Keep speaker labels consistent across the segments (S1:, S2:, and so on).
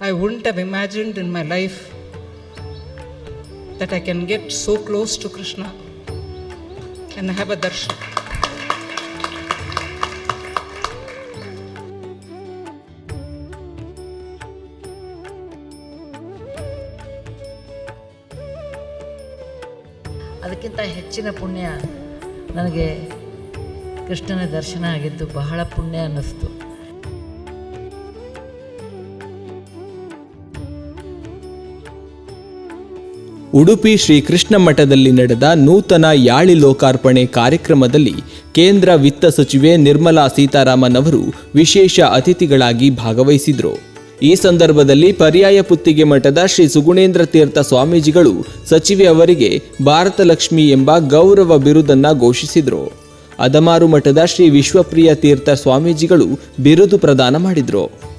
S1: I wouldn't have imagined in my life that I can get so close to Krishna and have a darshan.
S2: ಅದಕ್ಕಿಂತ ಹೆಚ್ಚಿನ ಪುಣ್ಯ ನನಗೆ ಕೃಷ್ಣನ ದರ್ಶನ ಆಗಿದ್ದು ಬಹಳ ಪುಣ್ಯ ಅನ್ನಿಸ್ತು
S3: ಉಡುಪಿ ಶ್ರೀ ಕೃಷ್ಣ ಮಠದಲ್ಲಿ ನಡೆದ ನೂತನ ಯಾಳಿ ಲೋಕಾರ್ಪಣೆ ಕಾರ್ಯಕ್ರಮದಲ್ಲಿ ಕೇಂದ್ರ ವಿತ್ತ ಸಚಿವೆ ನಿರ್ಮಲಾ ಸೀತಾರಾಮನ್ ಅವರು ವಿಶೇಷ ಅತಿಥಿಗಳಾಗಿ ಭಾಗವಹಿಸಿದರು. ಈ ಸಂದರ್ಭದಲ್ಲಿ ಪರ್ಯಾಯ ಪುತ್ತಿಗೆ ಮಠದ ಶ್ರೀ ಸುಗುಣೇಂದ್ರ ತೀರ್ಥ ಸ್ವಾಮೀಜಿಗಳು ಸಚಿವೆ ಅವರಿಗೆ ಭಾರತ ಲಕ್ಷ್ಮಿ ಎಂಬ ಗೌರವ ಬಿರುದನ್ನು ಘೋಷಿಸಿದರು. ಅದಮಾರು ಮಠದ ಶ್ರೀ ವಿಶ್ವಪ್ರಿಯ ತೀರ್ಥ ಸ್ವಾಮೀಜಿಗಳು ಬಿರುದು ಪ್ರದಾನ ಮಾಡಿದ್ರು.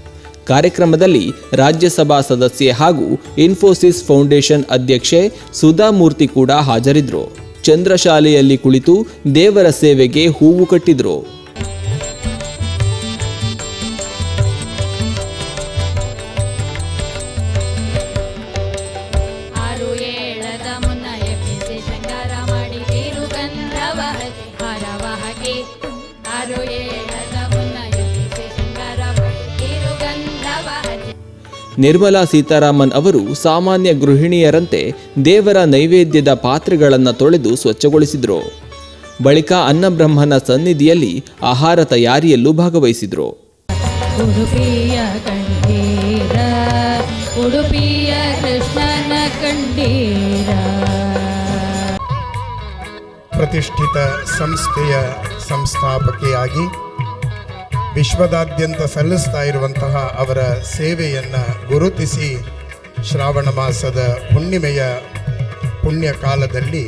S3: ಕಾರ್ಯಕ್ರಮದಲ್ಲಿ ರಾಜ್ಯಸಭಾ ಸದಸ್ಯೆ ಹಾಗೂ ಇನ್ಫೋಸಿಸ್ ಫೌಂಡೇಶನ್ ಅಧ್ಯಕ್ಷೆ ಸುಧಾಮೂರ್ತಿ ಕೂಡ ಹಾಜರಿದ್ರು. ಚಂದ್ರಶಾಲೆಯಲ್ಲಿ ಕುಳಿತು ದೇವರ ಸೇವೆಗೆ ಹೂವು ಕಟ್ಟಿದ್ರು. ನಿರ್ಮಲಾ ಸೀತಾರಾಮನ್ ಅವರು ಸಾಮಾನ್ಯ ಗೃಹಿಣಿಯರಂತೆ ದೇವರ ನೈವೇದ್ಯದ ಪಾತ್ರೆಗಳನ್ನು ತೊಳೆದು ಸ್ವಚ್ಛಗೊಳಿಸಿದರು. ಬಳಿಕ ಅನ್ನಬ್ರಹ್ಮನ ಸನ್ನಿಧಿಯಲ್ಲಿ ಆಹಾರ ತಯಾರಿಯಲ್ಲೂ ಭಾಗವಹಿಸಿದ್ರು.
S4: ಉಡುಪಿಯ ಕಂಡೀರ ಉಡುಪಿಯ ಕೃಷ್ಣನ ಕಂಡೀರ
S5: ಪ್ರತಿಷ್ಠಿತ ಸಂಸ್ಥೆಯ ಸಂಸ್ಥಾಪಕಿಯಾಗಿ ವಿಶ್ವದಾದ್ಯಂತ ಸಲ್ಲಿಸ್ತಾ ಇರುವಂತಹ ಅವರ ಸೇವೆಯನ್ನು ಗುರುತಿಸಿ ಶ್ರಾವಣ ಮಾಸದ ಹುಣ್ಣಿಮೆಯ ಪುಣ್ಯ ಕಾಲದಲ್ಲಿ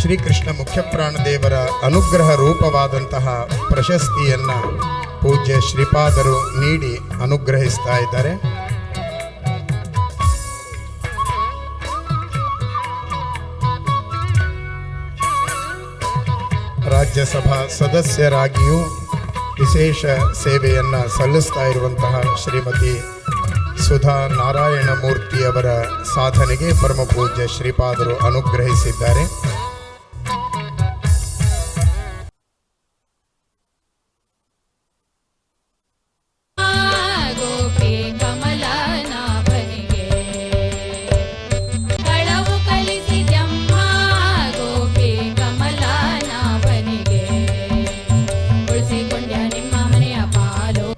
S5: ಶ್ರೀಕೃಷ್ಣ ಮುಖ್ಯಪ್ರಾಣದೇವರ ಅನುಗ್ರಹ ರೂಪವಾದಂತಹ ಪ್ರಶಸ್ತಿಯನ್ನು ಪೂಜ್ಯ ಶ್ರೀಪಾದರು ನೀಡಿ ಅನುಗ್ರಹಿಸ್ತಾ ಇದ್ದಾರೆ. ರಾಜ್ಯಸಭಾ ಸದಸ್ಯರಾಗಿಯೂ ವಿಶೇಷ ಸೇವೆಯನ್ನು ಸಲ್ಲಿಸ್ತಾ ಇರುವಂತಹ ಶ್ರೀಮತಿ ಸುಧಾ ನಾರಾಯಣ ಮೂರ್ತಿಯವರ ಸಾಧನೆಗೆ ಪರಮಪೂಜ್ಯ ಶ್ರೀಪಾದರು ಅನುಗ್ರಹಿಸಿದ್ದಾರೆ.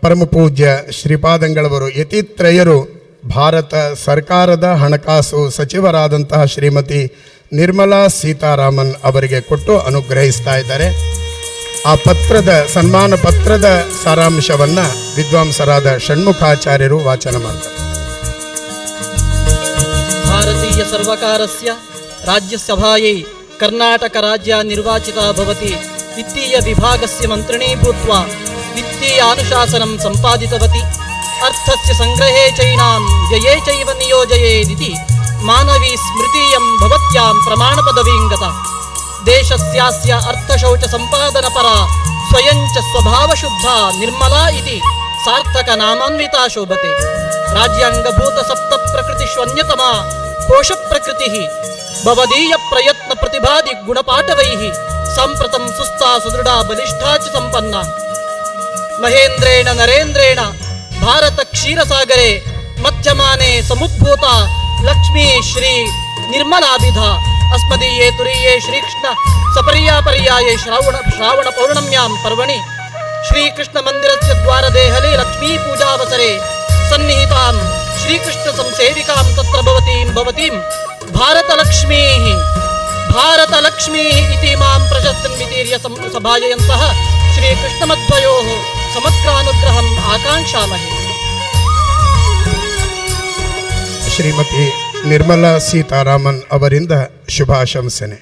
S5: ಪರಮಪೂಜ್ಯ ಶ್ರೀಪಾದಂಗಳವರು, ಯತಿತ್ರಯರು, ಭಾರತ ಸರ್ಕಾರದ ಹಣಕಾಸು ಸಚಿವರಾದಂತಹ ಶ್ರೀಮತಿ ನಿರ್ಮಲಾ ಸೀತಾರಾಮನ್ ಅವರಿಗೆ ಕೊಟ್ಟು ಅನುಗ್ರಹಿಸ್ತಾ ಇದ್ದಾರೆ. ಆ ಪತ್ರದ, ಸನ್ಮಾನ ಪತ್ರದ ಸಾರಾಂಶವನ್ನು ವಿದ್ವಾಂಸರಾದ ಷಣ್ಮುಖಾಚಾರ್ಯರು ವಾಚನ ಮಾಡ್ತಾರೆ.
S6: ಭಾರತೀಯ ಸರ್ವಕಾರಸ್ಯ ರಾಜ್ಯಸಭಾಯೈ ಕರ್ನಾಟಕ ರಾಜ್ಯ ನಿರ್ವಾಚಿತ ಭವತಿ ವಿತ್ತೀಯ ವಿಭಾಗಸ್ಯ ಮಂತ್ರಿಣೀಭೂತ್ವ वित्तीयानुशासनं सम्पादितवती अर्थस्य सङ्ग्रहे चैनां व्यये चैव नियोजयेदिति मानवी स्मृतीयं भवत्यां प्रमाणपदवीं गता देशस्यास्य अर्थशौचसम्पादनपरा स्वयं च स्वभावशुद्धा निर्मला इति सार्थकनामान्विता शोभते राज्याङ्गभूतसप्तप्रकृतिष्वन्यतमा कोशप्रकृतिः भवदीयप्रयत्नप्रतिभादिगुणपाटवैः सम्प्रतं सुस्था सुदृढा बलिष्ठा च सम्पन्ना महेन्द्रेण नरेन्द्रेण भारतक्षीरसागरे मध्यमाने समुद्भूता लक्ष्मी श्री निर्मलाभिधा अस्मदीये तुरीये श्रीकृष्ण सपर्यापर्याये श्रावण श्रावणपौर्णम्यां पर्वणि श्रीकृष्णमन्दिरस्य द्वारदेहले लक्ष्मीपूजावसरे सन्निहितां श्रीकृष्णसंसेविकां तत्र भवतीं भवतीं भारतलक्ष्मीः भारतलक्ष्मीः इति मां प्रशस्तिं वितीर्य सं- सभाजयन्तः श्रीकृष्णमध्वयोः ಸಮಗ್ರಾನುಗ್ರಹಂ ಆಕಾಂಕ್ಷಾಮಹಿ
S5: ಶ್ರೀಮತಿ ನಿರ್ಮಲಾ ಸೀತಾರಾಮನ್ ಅವರಿಂದ ಶುಭಾಶಂಸನೆ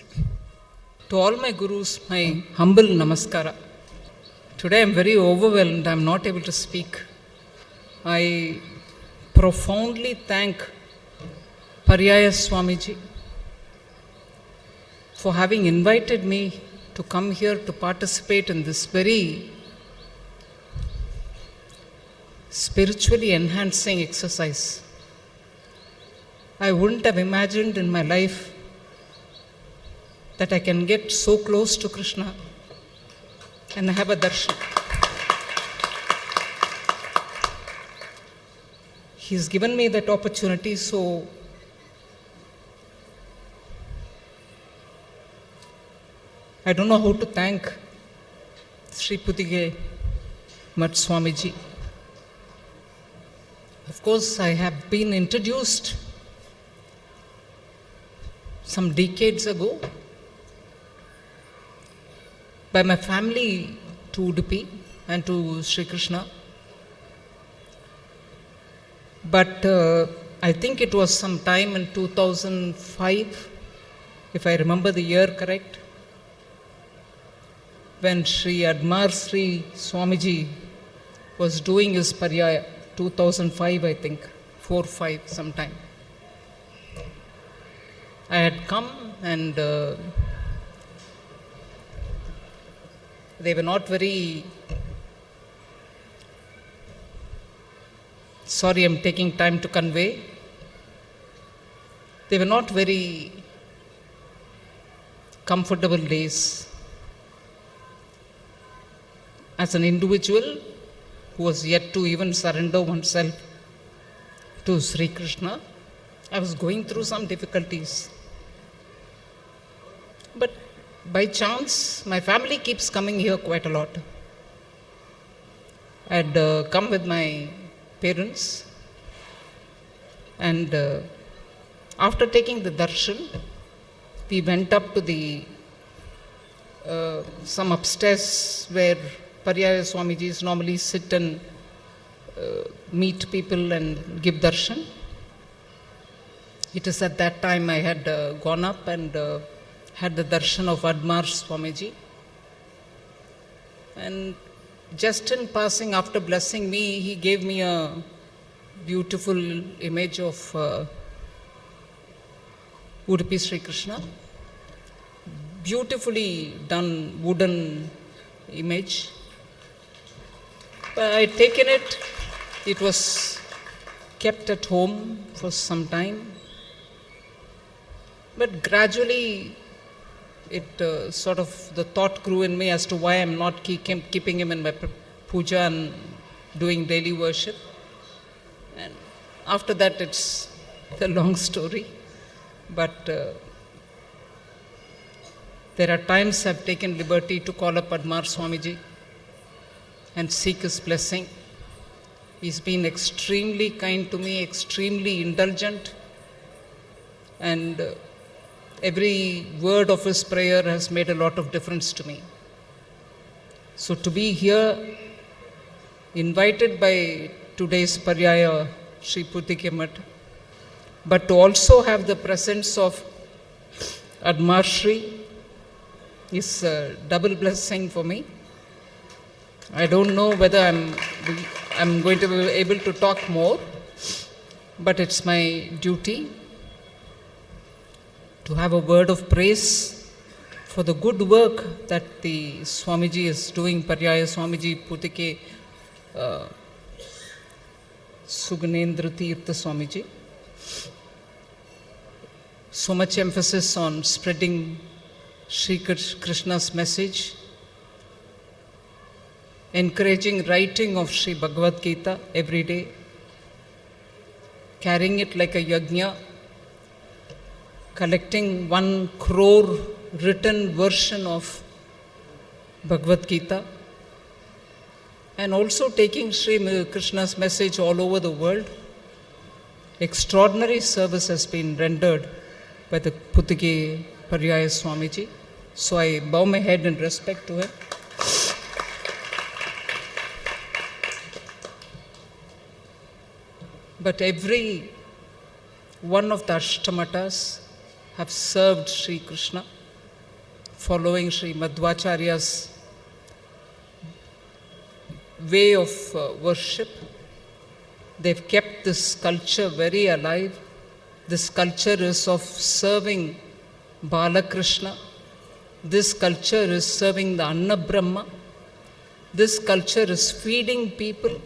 S1: To all my gurus, my humble namaskara. Today I'm very overwhelmed. I'm not able to speak. I profoundly thank Paryaya Swamiji for having invited me to come here to participate in this very spiritually enhancing exercise. I wouldn't have imagined in my life that I can get so close to Krishna and have a darshan. He's given me that opportunity, so I don't know how to thank Sri Putige Mat Swamiji. Of course, I have been introduced some decades ago by my family to Udupi and to Sri Krishna. But uh, I think it was some time in 2005, if I remember the year correct, when Sri Admar Sri Swamiji was doing his paryaya, 2005, I think, 4 5 sometime. I had come and uh, they were not very. Sorry, I'm taking time to convey. They were not very comfortable days. As an individual who was yet to even surrender oneself to Sri Krishna, I was going through some difficulties. But by chance, my family keeps coming here quite a lot. I'd uh, come with my parents, and uh, after taking the darshan, we went up to the uh, some upstairs where Paryaya Swamijis normally sit and uh, meet people and give darshan. It is at that time I had uh, gone up and uh, had the darshan of Admar Swamiji. And just in passing, after blessing me, he gave me a beautiful image of uh, Udupi Sri Krishna. Beautifully done wooden image. But I had taken it, it was kept at home for some time. But gradually, it uh, sort of the thought grew in me as to why I'm not keep, keeping him in my puja and doing daily worship. And after that, it's a long story. But uh, there are times I've taken liberty to call up Admar Swamiji and seek his blessing. He's been extremely kind to me, extremely indulgent, and uh, every word of his prayer has made a lot of difference to me. So to be here, invited by today's Paryaya Sri Putikemat, but to also have the presence of Admar is a double blessing for me. I don't know whether I'm, I'm going to be able to talk more, but it's my duty to have a word of praise for the good work that the Swamiji is doing, Paryaya Swamiji Putike uh, Suganendra Tirtha Swamiji. So much emphasis on spreading Sri Krishna's message, encouraging writing of Sri Bhagavad Gita every day, carrying it like a yajna, collecting one crore written version of Bhagavad Gita, and also taking Sri Krishna's message all over the world. Extraordinary service has been rendered by the Puttige Paryaya Swamiji. So I bow my head in respect to him. But every one of the Ashtamatas have served Sri Krishna, following Sri Madhvacharya's way of uh, worship. They've kept this culture very alive. This culture is of serving Balakrishna. This culture is serving the Anna Brahma. This culture is feeding people.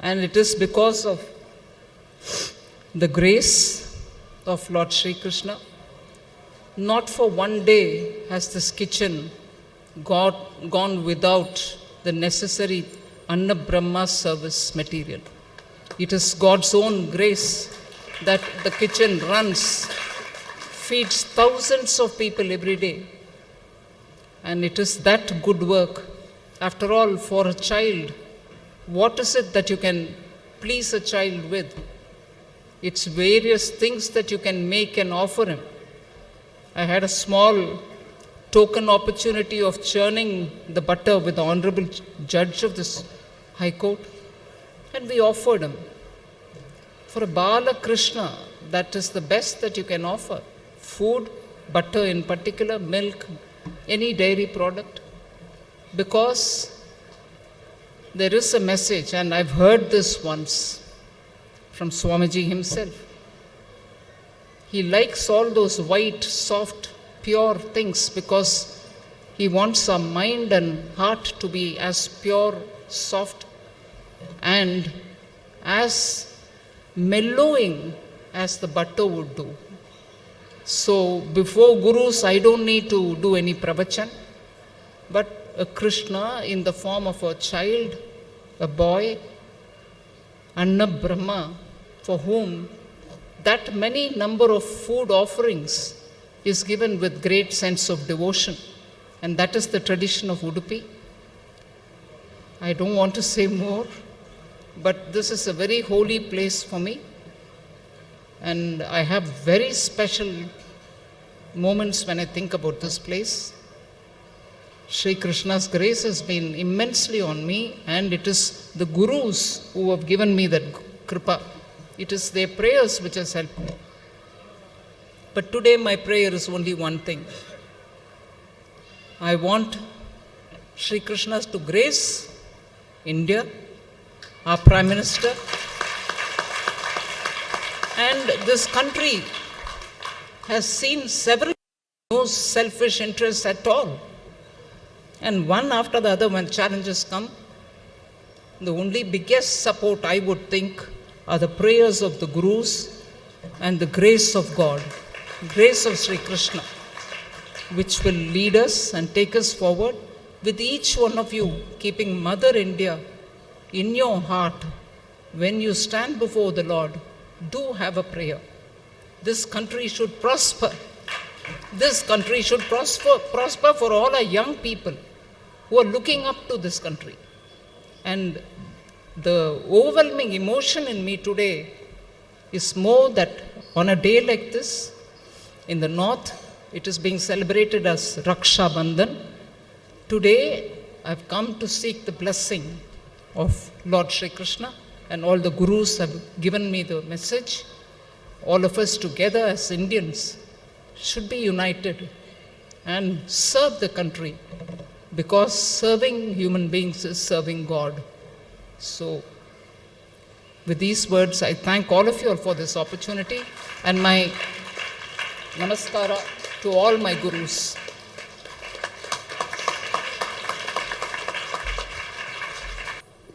S1: And it is because of the grace of Lord Sri Krishna. Not for one day has this kitchen got, gone without the necessary Anna Brahma service material. It is God's own grace that the kitchen runs, feeds thousands of people every day. And it is that good work. After all, for a child, what is it that you can please a child with? It's various things that you can make and offer him. I had a small token opportunity of churning the butter with the honorable judge of this high court, and we offered him. For a Bala Krishna, that is the best that you can offer. Food, butter in particular, milk, any dairy product. Because there is a message, and I've heard this once from Swamiji himself. He likes all those white, soft, pure things because he wants our mind and heart to be as pure, soft, and as mellowing as the butter would do. So, before gurus, I don't need to do any pravachan, but a Krishna in the form of a child, a boy, Anna Brahma, for whom that many number of food offerings is given with great sense of devotion. And that is the tradition of Udupi. I don't want to say more, but this is a very holy place for me. And I have very special moments when I think about this place. Sri Krishna's grace has been immensely on me, and it is the gurus who have given me that kripa. It is their prayers which has helped me. But today, my prayer is only one thing. I want Sri Krishna's to grace India, our Prime Minister, and this country has seen several no selfish interests at all. And one after the other, when challenges come, the only biggest support I would think are the prayers of the gurus and the grace of God, grace of Sri Krishna, which will lead us and take us forward with each one of you keeping Mother India in your heart. When you stand before the Lord, do have a prayer. This country should prosper. This country should prosper, prosper for all our young people who are looking up to this country. And the overwhelming emotion in me today is more that on a day like this, in the north, it is being celebrated as Raksha Bandhan. Today, I've come to seek the blessing of Lord Sri Krishna, and all the gurus have given me the message. All of us together as Indians should be united and serve the country because serving human beings is serving God. So, with these words, I thank all of you all for this opportunity and my namaskara to all my gurus.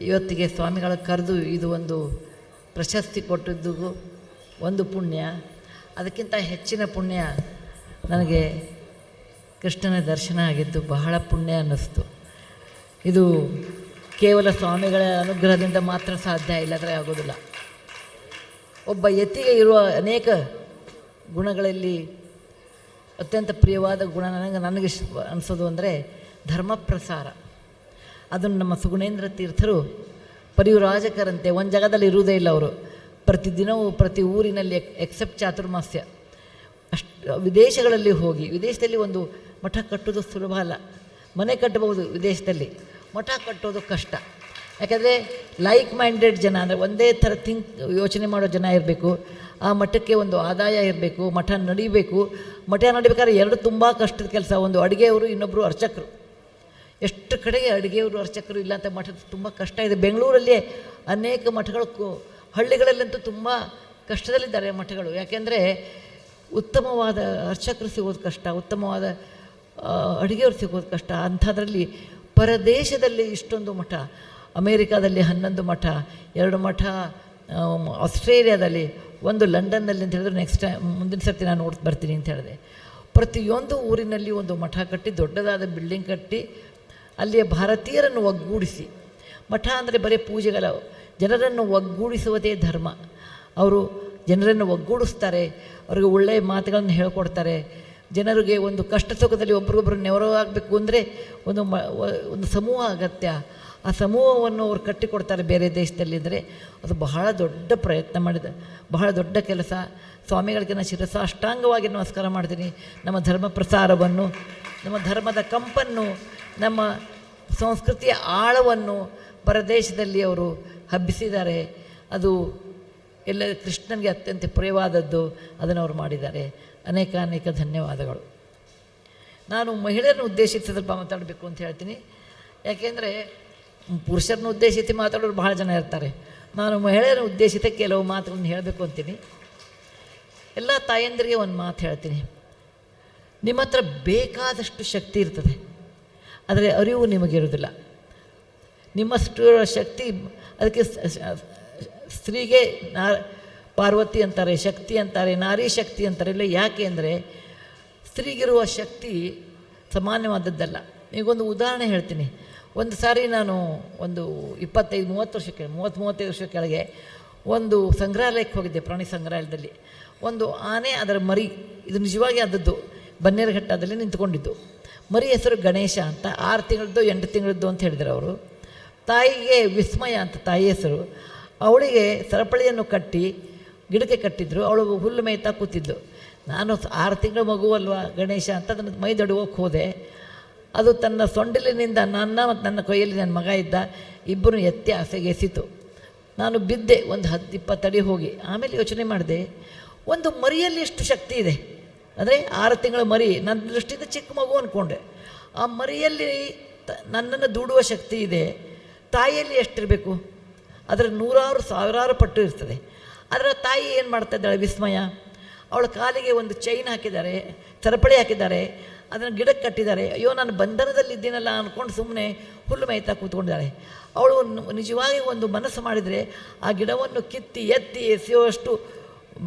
S2: ಇವತ್ತಿಗೆ ಸ್ವಾಮಿಗಳ ಕರೆದು ಇದು ಒಂದು ಪ್ರಶಸ್ತಿ ಕೊಟ್ಟಿದ್ದು ಒಂದು ಪುಣ್ಯ ಅದಕ್ಕಿಂತ ಹೆಚ್ಚಿನ ಪುಣ್ಯ ನನಗೆ ಕೃಷ್ಣನ ದರ್ಶನ ಆಗಿದ್ದು ಬಹಳ ಪುಣ್ಯ ಅನ್ನಿಸ್ತು ಇದು ಕೇವಲ ಸ್ವಾಮಿಗಳ ಅನುಗ್ರಹದಿಂದ ಮಾತ್ರ ಸಾಧ್ಯ ಇಲ್ಲದ್ರೆ ಆಗೋದಿಲ್ಲ. ಒಬ್ಬ ಯತಿಗೆ ಇರುವ ಅನೇಕ ಗುಣಗಳಲ್ಲಿ ಅತ್ಯಂತ ಪ್ರಿಯವಾದ ಗುಣ ನನಗೆ ನನಗೆ ಅನಿಸೋದು ಅಂದರೆ ಧರ್ಮ ಪ್ರಸಾರ ಅದನ್ನು ನಮ್ಮ ಸುಗುಣೇಂದ್ರ ತೀರ್ಥರು ಪರಿವ್ರಾಜಕರಂತೆ, ಒಂದು ಜಾಗದಲ್ಲಿ ಇರುವುದೇ ಇಲ್ಲ ಅವರು. ಪ್ರತಿದಿನವೂ ಪ್ರತಿ ಊರಿನಲ್ಲಿ ಎಕ್ಸೆಪ್ಟ್ ಚಾತುರ್ಮಾಸ್ಯ. ಅಷ್ಟು, ವಿದೇಶಗಳಲ್ಲಿ ಹೋಗಿ, ವಿದೇಶದಲ್ಲಿ ಒಂದು ಮಠ ಕಟ್ಟೋದು ಸುಲಭ ಅಲ್ಲ. ಮನೆ ಕಟ್ಟಬಹುದು ವಿದೇಶದಲ್ಲಿ. ಮಠ ಕಟ್ಟೋದು ಕಷ್ಟ. ಯಾಕೆಂದರೆ ಲೈಕ್ ಮೈಂಡೆಡ್ ಜನ ಅಂದರೆ ಒಂದೇ ಥರ ಥಿಂಕ್ ಯೋಚನೆ ಮಾಡೋ ಜನ ಇರಬೇಕು. ಆ ಮಠಕ್ಕೆ ಒಂದು ಆದಾಯ ಇರಬೇಕು, ಮಠ ನಡಿಬೇಕು. ಮಠ ನಡಿಬೇಕಾದ್ರೆ ಎರಡು ತುಂಬ ಕಷ್ಟದ ಕೆಲಸ, ಒಂದು ಅಡುಗೆಯವರು ಇನ್ನೊಬ್ಬರು ಅರ್ಚಕರು. ಎಷ್ಟು ಕಡೆಗೆ ಅಡುಗೆಯವರು, ಅರ್ಚಕರು ಇಲ್ಲ ಅಂತ ಮಠ ತುಂಬ ಕಷ್ಟ ಇದೆ. ಬೆಂಗಳೂರಲ್ಲಿ ಅನೇಕ ಮಠಗಳು ಹಳ್ಳಿಗಳಲ್ಲಂತೂ ತುಂಬ ಕಷ್ಟದಲ್ಲಿದ್ದಾರೆ ಮಠಗಳು. ಯಾಕೆಂದರೆ ಉತ್ತಮವಾದ ಅರ್ಚಕರು ಸಿಗೋದು ಕಷ್ಟ, ಉತ್ತಮವಾದ ಅಡುಗೆಯವ್ರು ಸಿಗೋದು ಕಷ್ಟ. ಅಂಥದ್ರಲ್ಲಿ ಪರದೇಶದಲ್ಲಿ ಇಷ್ಟೊಂದು ಮಠ, ಅಮೇರಿಕಾದಲ್ಲಿ ಹನ್ನೊಂದು ಮಠ, ಎರಡು ಮಠ ಆಸ್ಟ್ರೇಲಿಯಾದಲ್ಲಿ ಒಂದು ಲಂಡನ್ನಲ್ಲಿ ಅಂತ ಹೇಳಿದ್ರೆ ನೆಕ್ಸ್ಟ್ ಟೈಮ್ ಮುಂದಿನ ಸರ್ತಿ ನಾನು ನೋಡ್ತಾ ಬರ್ತೀನಿ ಅಂತ ಹೇಳಿದೆ. ಪ್ರತಿಯೊಂದು ಊರಿನಲ್ಲಿ ಒಂದು ಮಠ ಕಟ್ಟಿ, ದೊಡ್ಡದಾದ ಬಿಲ್ಡಿಂಗ್ ಕಟ್ಟಿ, ಅಲ್ಲಿಯ ಭಾರತೀಯರನ್ನು ಒಗ್ಗೂಡಿಸಿ. ಮಠ ಅಂದರೆ ಬರೀ ಪೂಜೆಗಳ ಜನರನ್ನು ಒಗ್ಗೂಡಿಸುವುದೇ ಧರ್ಮ. ಅವರು ಜನರನ್ನು ಒಗ್ಗೂಡಿಸ್ತಾರೆ, ಅವ್ರಿಗೆ ಒಳ್ಳೆಯ ಮಾತುಗಳನ್ನು ಹೇಳ್ಕೊಡ್ತಾರೆ. ಜನರಿಗೆ ಒಂದು ಕಷ್ಟ ಸುಖದಲ್ಲಿ ಒಬ್ರಿಗೊಬ್ರು ನೆರವಾಗಬೇಕು ಅಂದರೆ ಒಂದು ಮ ಒಂದು ಸಮೂಹ ಅಗತ್ಯ. ಆ ಸಮೂಹವನ್ನು ಅವರು ಕಟ್ಟಿಕೊಡ್ತಾರೆ ಬೇರೆ ದೇಶದಲ್ಲಿ ಅಂದರೆ ಅದು ಬಹಳ ದೊಡ್ಡ ಪ್ರಯತ್ನ ಮಾಡಿದ. ಬಹಳ ದೊಡ್ಡ ಕೆಲಸ. ಸ್ವಾಮಿಗಳಿಗೆ ನಾನು ಶಿರಸಾಷ್ಟಾಂಗವಾಗಿ ನಮಸ್ಕಾರ ಮಾಡ್ತೀನಿ. ನಮ್ಮ ಧರ್ಮ ಪ್ರಸಾರವನ್ನು, ನಮ್ಮ ಧರ್ಮದ ಕಂಪನ್ನು, ನಮ್ಮ ಸಂಸ್ಕೃತಿಯ ಆಳವನ್ನು ಪರದೇಶದಲ್ಲಿ ಅವರು ಹಬ್ಬಿಸಿದ್ದಾರೆ. ಅದು ಎಲ್ಲ ಕೃಷ್ಣನಿಗೆ ಅತ್ಯಂತ ಪ್ರಿಯವಾದದ್ದು. ಅದನ್ನು ಅವರು ಮಾಡಿದ್ದಾರೆ. ಅನೇಕ ಅನೇಕ ಧನ್ಯವಾದಗಳು. ನಾನು ಮಹಿಳೆಯರನ್ನು ಉದ್ದೇಶಿಸಿ ಸ್ವಲ್ಪ ಮಾತಾಡಬೇಕು ಅಂತ ಹೇಳ್ತೀನಿ. ಯಾಕೆಂದರೆ ಪುರುಷರನ್ನ ಉದ್ದೇಶಿಸಿ ಮಾತಾಡೋರು ಬಹಳ ಜನ ಇರ್ತಾರೆ. ನಾನು ಮಹಿಳೆಯರನ್ನು ಉದ್ದೇಶಿತ ಕೆಲವು ಮಾತುಗಳನ್ನು ಹೇಳಬೇಕು ಅಂತೀನಿ. ಎಲ್ಲ ತಾಯಂದಿರಿಗೆ ಒಂದು ಮಾತು ಹೇಳ್ತೀನಿ. ನಿಮ್ಮ ಹತ್ರ ಬೇಕಾದಷ್ಟು ಶಕ್ತಿ ಇರ್ತದೆ. ಆದರೆ ಅರಿವು ನಿಮಗಿರೋದಿಲ್ಲ ನಿಮ್ಮಷ್ಟು ಶಕ್ತಿ ಅದಕ್ಕೆ ಸ್ತ್ರೀಗೆ ಪಾರ್ವತಿ ಅಂತಾರೆ, ಶಕ್ತಿ ಅಂತಾರೆ, ನಾರಿ ಶಕ್ತಿ ಅಂತಾರೆ, ಇಲ್ಲ ಯಾಕೆ ಅಂದರೆ ಸ್ತ್ರೀಗಿರುವ ಶಕ್ತಿ ಸಾಮಾನ್ಯವಾದದ್ದಲ್ಲ. ಈಗೊಂದು ಉದಾಹರಣೆ ಹೇಳ್ತೀನಿ. ಒಂದು ಸಾರಿ ನಾನು ಒಂದು ಇಪ್ಪತ್ತೈದು, ಮೂವತ್ತು ವರ್ಷಕ್ಕೆ ಮೂವತ್ತು, ಮೂವತ್ತೈದು ವರ್ಷ ಕೆಳಗೆ ಒಂದು ಸಂಗ್ರಹಾಲಯಕ್ಕೆ ಹೋಗಿದ್ದೆ, ಪ್ರಾಣಿ ಸಂಗ್ರಹಾಲಯದಲ್ಲಿ. ಒಂದು ಆನೆ ಅದರ ಮರಿ, ಇದು ನಿಜವಾಗಿ ಆದದ್ದು, ಬನ್ನೇರಘಟ್ಟದಲ್ಲಿ ನಿಂತ್ಕೊಂಡಿದ್ದು. ಮರಿ ಹೆಸರು ಗಣೇಶ ಅಂತ, ಆರು ತಿಂಗಳದ್ದು, ಎಂಟು ತಿಂಗಳದ್ದು ಅಂತ ಹೇಳಿದರು ಅವರು. ತಾಯಿಗೆ ವಿಸ್ಮಯ ಅಂತ, ತಾಯಿ ಹೆಸರು. ಅವಳಿಗೆ ಸರಪಳಿಯನ್ನು ಕಟ್ಟಿ ಗಿಡಕ್ಕೆ ಕಟ್ಟಿದ್ರು ಅವಳು ಹುಲ್ಲು ಮೇಯ್ತಾ ಕೂತಿದ್ಲು ನಾನು ಆರು ತಿಂಗಳ ಮಗುವಲ್ವಾ ಗಣೇಶ ಅಂತ ಅದನ್ನು ಮೈದೊಡುವಕ್ಕೆ ಹೋದೆ. ಅದು ತನ್ನ ಸೊಂಡಿಲಿನಿಂದ ನನ್ನ ಮತ್ತು ನನ್ನ ಕೈಯಲ್ಲಿ ನನ್ನ ಮಗ ಇದ್ದ ಇಬ್ಬರು ಎತ್ತಿ ಆಸೆಗೆ ಎಸಿತು. ನಾನು ಬಿದ್ದೆ, ಒಂದು ಹತ್ತು ಇಪ್ಪತ್ತಡಿ ಹೋಗಿ. ಆಮೇಲೆ ಯೋಚನೆ ಮಾಡಿದೆ, ಒಂದು ಮರಿಯಲ್ಲಿ ಎಷ್ಟು ಶಕ್ತಿ ಇದೆ? ಅಂದರೆ ಆರು ತಿಂಗಳ ಮರಿ, ನನ್ನ ದೃಷ್ಟಿಯಿಂದ ಚಿಕ್ಕ ಮಗು ಅಂದ್ಕೊಂಡೆ ಆ ಮರಿಯಲ್ಲಿ ತ- ನನ್ನನ್ನು ದೂಡುವ ಶಕ್ತಿ ಇದೆ. ತಾಯಿಯಲ್ಲಿ ಎಷ್ಟಿರಬೇಕು? ಅದರ ನೂರಾರು ಸಾವಿರಾರು ಪಟ್ಟು ಇರ್ತದೆ. ಅದರ ತಾಯಿ ಏನು ಮಾಡ್ತಾ ಇದ್ದಾಳೆ ವಿಸ್ಮಯ? ಅವಳ ಕಾಲಿಗೆ ಒಂದು ಚೈನ್ ಹಾಕಿದ್ದಾರೆ ಸರಪಳಿ ಹಾಕಿದ್ದಾರೆ, ಅದನ್ನು ಗಿಡಕ್ಕೆ ಕಟ್ಟಿದ್ದಾರೆ. ಅಯ್ಯೋ, ನಾನು ಬಂಧನದಲ್ಲಿ ಇದ್ದೀನಲ್ಲ ಅಂದ್ಕೊಂಡು ಸುಮ್ಮನೆ ಹುಲ್ಲು ಮೇಯ್ತಾ ಕೂತ್ಕೊಂಡಿದ್ದಾಳೆ. ಅವಳು ನಿಜವಾಗಿ ಒಂದು ಮನಸ್ಸು ಮಾಡಿದರೆ ಆ ಗಿಡವನ್ನು ಕಿತ್ತಿ, ಎತ್ತಿ, ಎಸೆಯುವಷ್ಟು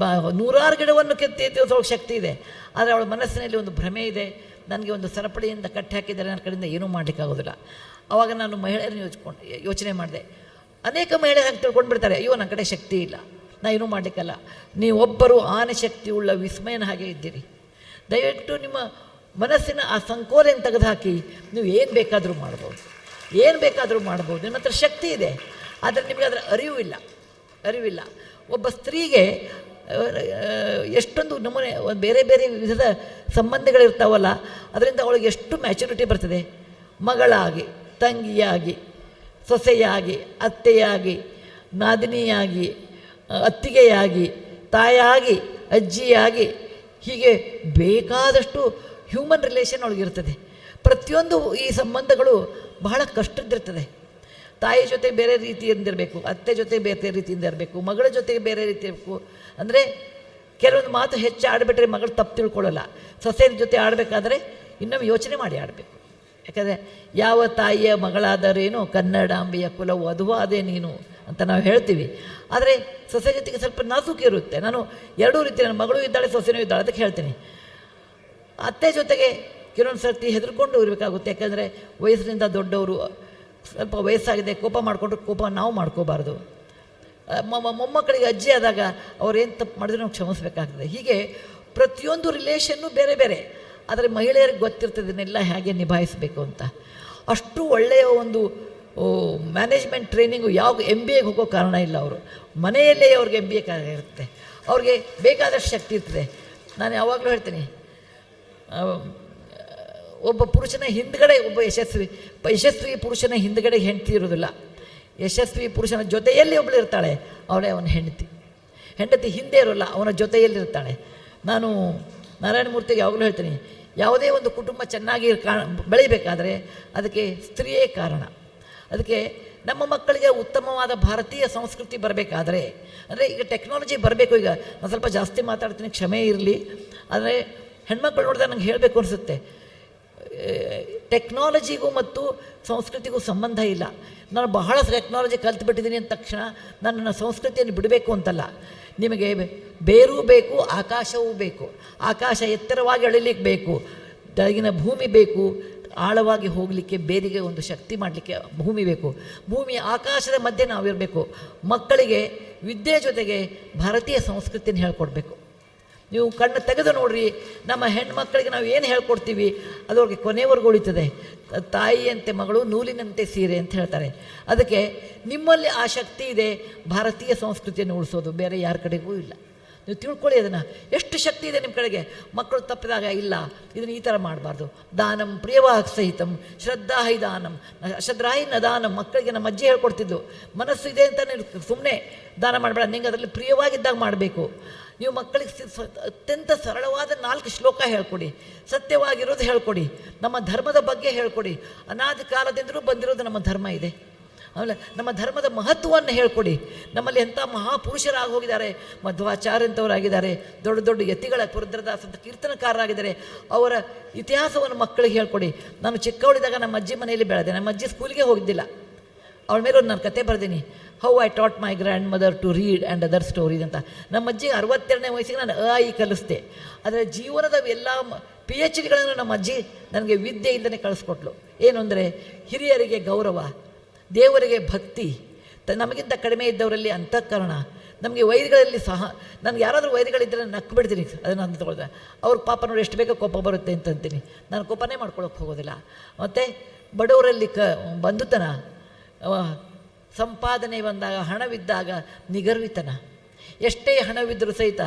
S2: ಬ, ನೂರಾರು ಗಿಡವನ್ನು ಕಿತ್ತಿ ಎತ್ತಿಸೋಳು ಶಕ್ತಿ ಇದೆ. ಆದರೆ ಅವಳ ಮನಸ್ಸಿನಲ್ಲಿ ಒಂದು ಭ್ರಮೆ ಇದೆ. ನನಗೆ ಒಂದು ಸರಪಳಿಯಿಂದ ಕಟ್ಟಿ ಹಾಕಿದ್ದಾರೆ, ನನ್ನ ಕಡೆಯಿಂದ ಏನೂ ಮಾಡಲಿಕ್ಕಾಗೋದಿಲ್ಲ ಆವಾಗ ನಾನು ಮಹಿಳೆಯರನ್ನು ಯೋಚಿಕೊಂಡು ಯೋಚನೆ ಮಾಡಿದೆ. ಅನೇಕ ಮಹಿಳೆಯರು ಹಾಗೆ ತಿಳ್ಕೊಂಡು ಬಿಡ್ತಾರೆ ಅಯ್ಯೋ, ನನ್ನ ಕಡೆ ಶಕ್ತಿ ಇಲ್ಲ. ನಾ ಏನೂ ಮಾಡಲಿಕ್ಕಲ್ಲ. ನೀವೊಬ್ಬರು ಆನೆ ಶಕ್ತಿ ಉಳ್ಳ ವಿಸ್ಮಯನ ಹಾಗೆ ಇದ್ದೀರಿ. ದಯವಿಟ್ಟು ನಿಮ್ಮ ಮನಸ್ಸಿನ ಆ ಸಂಕೋಲೆಯನ್ನು ತೆಗೆದುಹಾಕಿ. ನೀವು ಏನು ಬೇಕಾದರೂ ಮಾಡ್ಬೋದು. ಏನು ಬೇಕಾದರೂ ಮಾಡ್ಬೋದು. ನಿಮ್ಮ ಹತ್ರ ಶಕ್ತಿ ಇದೆ. ಆದರೆ ನಿಮಗೆ ಅದರ ಅರಿವು ಇಲ್ಲ ಅರಿವಿಲ್ಲ. ಒಬ್ಬ ಸ್ತ್ರೀಗೆ ಎಷ್ಟೊಂದು ನಮೂನೆ, ಬೇರೆ ಬೇರೆ ವಿಧದ ಸಂಬಂಧಗಳಿರ್ತಾವಲ್ಲ, ಅದರಿಂದ ಅವಳಿಗೆ ಎಷ್ಟು ಮ್ಯಾಚುರಿಟಿ ಬರ್ತದೆ. ಮಗಳಾಗಿ, ತಂಗಿಯಾಗಿ, ಸೊಸೆಯಾಗಿ, ಅತ್ತೆಯಾಗಿ, ನಾದಿನಿಯಾಗಿ ಅತ್ತಿಗೆಯಾಗಿ ತಾಯಾಗಿ ಅಜ್ಜಿಯಾಗಿ ಹೀಗೆ ಬೇಕಾದಷ್ಟು ಹ್ಯೂಮನ್ ರಿಲೇಷನ್ ಒಳಗಿರ್ತದೆ ಪ್ರತಿಯೊಂದು ಈ ಸಂಬಂಧಗಳು ಬಹಳ ಕಷ್ಟದ್ದಿರ್ತದೆ. ತಾಯಿ ಜೊತೆ ಬೇರೆ ರೀತಿಯಿಂದ ಇರಬೇಕು ಅತ್ತೆ ಜೊತೆ ಬೇರೆ ರೀತಿಯಿಂದ ಇರಬೇಕು ಮಗಳ ಜೊತೆಗೆ ಬೇರೆ ರೀತಿ ಇರಬೇಕು ಅಂದರೆ ಕೆಲವೊಂದು ಮಾತು ಹೆಚ್ಚು ಆಡಿಬಿಟ್ರೆ ಮಗಳು ತಪ್ಪು ತಿಳ್ಕೊಳ್ಳಲ್ಲ. ಸೊಸೆಯ ಜೊತೆ ಆಡಬೇಕಾದ್ರೆ ಇನ್ನೊಮ್ಮೆ ಯೋಚನೆ ಮಾಡಿ ಆಡಬೇಕು. ಯಾಕಂದರೆ ಯಾವ ತಾಯಿಯ ಮಗಳಾದರೇನು ಕನ್ನಡಾಂಬೆಯ ಕುಲವು ಅದುವೂ ಅದೇ ನೀನು ಅಂತ ನಾವು ಹೇಳ್ತೀವಿ. ಆದರೆ ಸೊಸೆ ಜೊತೆಗೆ ಸ್ವಲ್ಪ ನಾಸುಕಿ ಇರುತ್ತೆ. ನಾನು ಎರಡೂ ರೀತಿ ನನ್ನ ಮಗಳು ಇದ್ದಾಳೆ, ಸೊಸೆನೂ ಇದ್ದಾಳೆ ಅದಕ್ಕೆ ಹೇಳ್ತೀನಿ. ಅತ್ತೆ ಜೊತೆಗೆ ಕೆಲವೊಂದು ಸರ್ತಿ ಹೆದರ್ಕೊಂಡು ಇರಬೇಕಾಗುತ್ತೆ. ಯಾಕಂದರೆ ವಯಸ್ಸಿನಿಂದ ದೊಡ್ಡವರು ಸ್ವಲ್ಪ ವಯಸ್ಸಾಗಿದೆ, ಕೋಪ ಮಾಡಿಕೊಂಡ್ರೆ ಕೋಪ ನಾವು ಮಾಡ್ಕೋಬಾರ್ದು. ಮೊಮ್ಮಕ್ಕಳಿಗೆ ಅಜ್ಜಿ ಆದಾಗ ಅವ್ರು ಏನು ತಪ್ಪು ಮಾಡಿದ್ರೆ ನಾವು ಕ್ಷಮಿಸಬೇಕಾಗ್ತದೆ. ಹೀಗೆ ಪ್ರತಿಯೊಂದು ರಿಲೇಷನ್ನು ಬೇರೆ ಬೇರೆ. ಆದರೆ ಮಹಿಳೆಯರಿಗೆ ಗೊತ್ತಿರ್ತದೆ ಇದನ್ನೆಲ್ಲ ಹೇಗೆ ನಿಭಾಯಿಸಬೇಕು ಅಂತ. ಅಷ್ಟು ಒಳ್ಳೆಯ ಒಂದು ಮ್ಯಾನೇಜ್ಮೆಂಟ್ ಟ್ರೈನಿಂಗು ಯಾವ ಎಂ ಬಿ ಎಗೆ ಹೋಗೋ ಕಾರಣ ಇಲ್ಲ ಅವರು. ಮನೆಯಲ್ಲೇ ಅವ್ರಿಗೆ ಎಂ ಬಿ ಎ ಇರುತ್ತೆ. ಅವ್ರಿಗೆ ಬೇಕಾದಷ್ಟು ಶಕ್ತಿ ಇರ್ತದೆ. ನಾನು ಯಾವಾಗಲೂ ಹೇಳ್ತೀನಿ ಒಬ್ಬ ಪುರುಷನ ಹಿಂದ್ಗಡೆ ಒಬ್ಬ ಯಶಸ್ವಿ ಯಶಸ್ವಿ ಪುರುಷನ ಹಿಂದ್ಗಡೆ ಹೆಂಡತಿ ಇರೋದಿಲ್ಲ. ಯಶಸ್ವಿ ಪುರುಷನ ಜೊತೆಯಲ್ಲಿ ಒಬ್ಬಳು ಇರ್ತಾಳೆ, ಅವಳೇ ಅವನ ಹೆಂಡತಿ. ಹೆಂಡತಿ ಹಿಂದೆ ಇರೋಲ್ಲ, ಅವನ ಜೊತೆಯಲ್ಲಿರ್ತಾಳೆ ನಾನು ನಾರಾಯಣ ಮೂರ್ತಿಗೆ ಯಾವಾಗಲೂ ಹೇಳ್ತೀನಿ, ಯಾವುದೇ ಒಂದು ಕುಟುಂಬ ಚೆನ್ನಾಗಿ ಕಾ, ಬೆಳೀಬೇಕಾದ್ರೆ ಅದಕ್ಕೆ ಸ್ತ್ರೀಯೇ ಕಾರಣ. ಅದಕ್ಕೆ ನಮ್ಮ ಮಕ್ಕಳಿಗೆ ಉತ್ತಮವಾದ ಭಾರತೀಯ ಸಂಸ್ಕೃತಿ ಬರಬೇಕಾದ್ರೆ, ಅಂದರೆ ಈಗ ಟೆಕ್ನಾಲಜಿ ಬರಬೇಕು, ಈಗ ನಾನು ಸ್ವಲ್ಪ ಜಾಸ್ತಿ ಮಾತಾಡ್ತೀನಿ, ಕ್ಷಮೆ ಇರಲಿ, ಆದರೆ ಹೆಣ್ಮಕ್ಳು ನೋಡಿದ್ರೆ ನಂಗೆ ಹೇಳಬೇಕು ಅನಿಸುತ್ತೆ. ಟೆಕ್ನಾಲಜಿಗೂ ಮತ್ತು ಸಂಸ್ಕೃತಿಗೂ ಸಂಬಂಧ ಇಲ್ಲ. ನಾನು ಬಹಳ ಟೆಕ್ನಾಲಜಿ ಕಲ್ತ್ಬಿಟ್ಟಿದ್ದೀನಿ ಅಂದ ತಕ್ಷಣ ನಾನು ನನ್ನ ಸಂಸ್ಕೃತಿಯನ್ನು ಬಿಡಬೇಕು ಅಂತಲ್ಲ. ನಿಮಗೆ ಬೇರೂ ಬೇಕು, ಆಕಾಶವೂ ಬೇಕು. ಆಕಾಶ ಎತ್ತರವಾಗಿ ಅಳಿಲಿಕ್ಕೆ ಬೇಕು. ಕೆಳಗಿನ ಭೂಮಿ ಬೇಕು. ಆಳವಾಗಿ ಹೋಗಲಿಕ್ಕೆ ಬೇರಿಗೆ ಒಂದು ಶಕ್ತಿ ಮಾಡಲಿಕ್ಕೆ ಭೂಮಿ ಬೇಕು. ಭೂಮಿ ಆಕಾಶದ ಮಧ್ಯೆ ನಾವಿರಬೇಕು. ಮಕ್ಕಳಿಗೆ ವಿದ್ಯೆ ಜೊತೆಗೆ ಭಾರತೀಯ ಸಂಸ್ಕೃತಿನ ಹೇಳ್ಕೊಡ್ಬೇಕು. ನೀವು ಕಣ್ಣು ತೆಗೆದು ನೋಡ್ರಿ, ನಮ್ಮ ಹೆಣ್ಮಕ್ಳಿಗೆ ನಾವು ಏನು ಹೇಳ್ಕೊಡ್ತೀವಿ ಅದು ಅವ್ರಿಗೆ ಕೊನೆವರೆಗೂ ಉಳಿತದೆ. ತಾಯಿಯಂತೆ ಮಗಳು, ನೂಲಿನಂತೆ ಸೀರೆ ಅಂತ ಹೇಳ್ತಾರೆ. ಅದಕ್ಕೆ ನಿಮ್ಮಲ್ಲಿ ಆ ಶಕ್ತಿ ಇದೆ, ಭಾರತೀಯ ಸಂಸ್ಕೃತಿಯನ್ನು ಉಳಿಸೋದು. ಬೇರೆ ಯಾರ ಕಡೆಗೂ ಇಲ್ಲ. ನೀವು ತಿಳ್ಕೊಳ್ಳಿ ಅದನ್ನು. ಎಷ್ಟು ಶಕ್ತಿ ಇದೆ ನಿಮ್ಮ ಕಡೆಗೆ? ಮಕ್ಕಳು ತಪ್ಪಿದಾಗ ಇಲ್ಲ, ಇದನ್ನು ಈ ಥರ ಮಾಡಬಾರ್ದು. ದಾನಂ ಪ್ರಿಯವಾಹ ಸಹಿತಂ, ಶ್ರದ್ಧಾ ಹೈ ದಾನಂ. ಶ್ರದ್ಧಾಹಿ ನ ದಾನಂ, ಮಕ್ಕಳಿಗೆ ನಮ್ಮ ಅಜ್ಜಿ ಹೇಳ್ಕೊಡ್ತಿದ್ದು ಮನಸ್ಸು ಇದೆ ಅಂತ ನೀನು ಸುಮ್ಮನೆ ದಾನ ಮಾಡಬೇಡ, ನಿಂಗೆ ಅದರಲ್ಲಿ ಪ್ರಿಯವಾಗಿದ್ದಾಗ ಮಾಡಬೇಕು. ನೀವು ಮಕ್ಕಳಿಗೆ ಅತ್ಯಂತ ಸರಳವಾದ ನಾಲ್ಕು ಶ್ಲೋಕ ಹೇಳ್ಕೊಡಿ. ಸತ್ಯವಾಗಿರೋದು ಹೇಳ್ಕೊಡಿ. ನಮ್ಮ ಧರ್ಮದ ಬಗ್ಗೆ ಹೇಳ್ಕೊಡಿ. ಅನಾದಿ ಕಾಲದಿಂದಲೂ ಬಂದಿರೋದು ನಮ್ಮ ಧರ್ಮ ಇದೆ. ಆಮೇಲೆ ನಮ್ಮ ಧರ್ಮದ ಮಹತ್ವವನ್ನು ಹೇಳ್ಕೊಡಿ. ನಮ್ಮಲ್ಲಿ ಎಂಥ ಮಹಾಪುರುಷರಾಗಿ ಹೋಗಿದ್ದಾರೆ ಮಧ್ವಾಚಾರ್ಯಂಥವರಾಗಿದ್ದಾರೆ, ದೊಡ್ಡ ದೊಡ್ಡ ಯತಿಗಳ ಪುರದ್ರದಾಸ ಅಂತ ಕೀರ್ತನಕಾರರಾಗಿದ್ದಾರೆ, ಅವರ ಇತಿಹಾಸವನ್ನು ಮಕ್ಕಳಿಗೆ ಹೇಳ್ಕೊಡಿ. ನಾನು ಚಿಕ್ಕವಳಿದ್ದಾಗ ನಮ್ಮ ಅಜ್ಜಿ ಮನೆಯಲ್ಲಿ ಬೆಳೆದೆ. ನಮ್ಮ ಅಜ್ಜಿ ಸ್ಕೂಲಿಗೆ ಹೋಗಿದ್ದಿಲ್ಲ. ಅವಳ ಮೇಲೆ ಒಂದು ನಾನು ಕತೆ ಬರೆದೀನಿ. How I taught my grandmother to read and other stories ಅಂತ. ನಮ್ಮ ಅಜ್ಜಿಗೆ ಅರವತ್ತೆರಡನೇ ವಯಸ್ಸಿಗೆ ನಾನು ಅ, ಈ ಕಲಿಸ್ದೆ. ಆದರೆ ಜೀವನದ ಎಲ್ಲ ಪಿ ಎಚ್ ಡಿಗಳನ್ನು ನಮ್ಮ ಅಜ್ಜಿ ನನಗೆ ವಿದ್ಯೆಯಿಂದಲೇ ಕಳಿಸ್ಕೊಟ್ಲು. ಏನು ಅಂದರೆ, ಹಿರಿಯರಿಗೆ ಗೌರವ ದೇವರಿಗೆ ಭಕ್ತಿ. ತ ನಮಗಿಂತ ಕಡಿಮೆ ಇದ್ದವರಲ್ಲಿ ಅಂತಃಕರಣ. ನಮಗೆ ವೈರಿಗಳಲ್ಲಿ ಸಹ ನನಗೆ ಯಾರಾದರೂ ವೈರಿಗಳಿದ್ದರೆ ನಕ್ಕು ಬಿಡ್ತೀನಿ ಅದನ್ನು ಅಂತ ತಗೊಳ್ದೆ. ಅವ್ರ ಪಾಪ ನೋಡಿ ಎಷ್ಟು ಬೇಗ ಕೋಪ ಬರುತ್ತೆ ಅಂತಂತೀನಿ. ನಾನು ಕೋಪನೇ ಮಾಡ್ಕೊಳಕ್ಕೆ ಹೋಗೋದಿಲ್ಲ. ಮತ್ತು ಬಡವರಲ್ಲಿ ಕ, ಬಂಧುತನ ಸಂಪಾದನೆ ಬಂದಾಗ, ಹಣವಿದ್ದಾಗ ನಿಗರ್ವಿತನ. ಎಷ್ಟೇ ಹಣವಿದ್ದರೂ ಸಹಿತ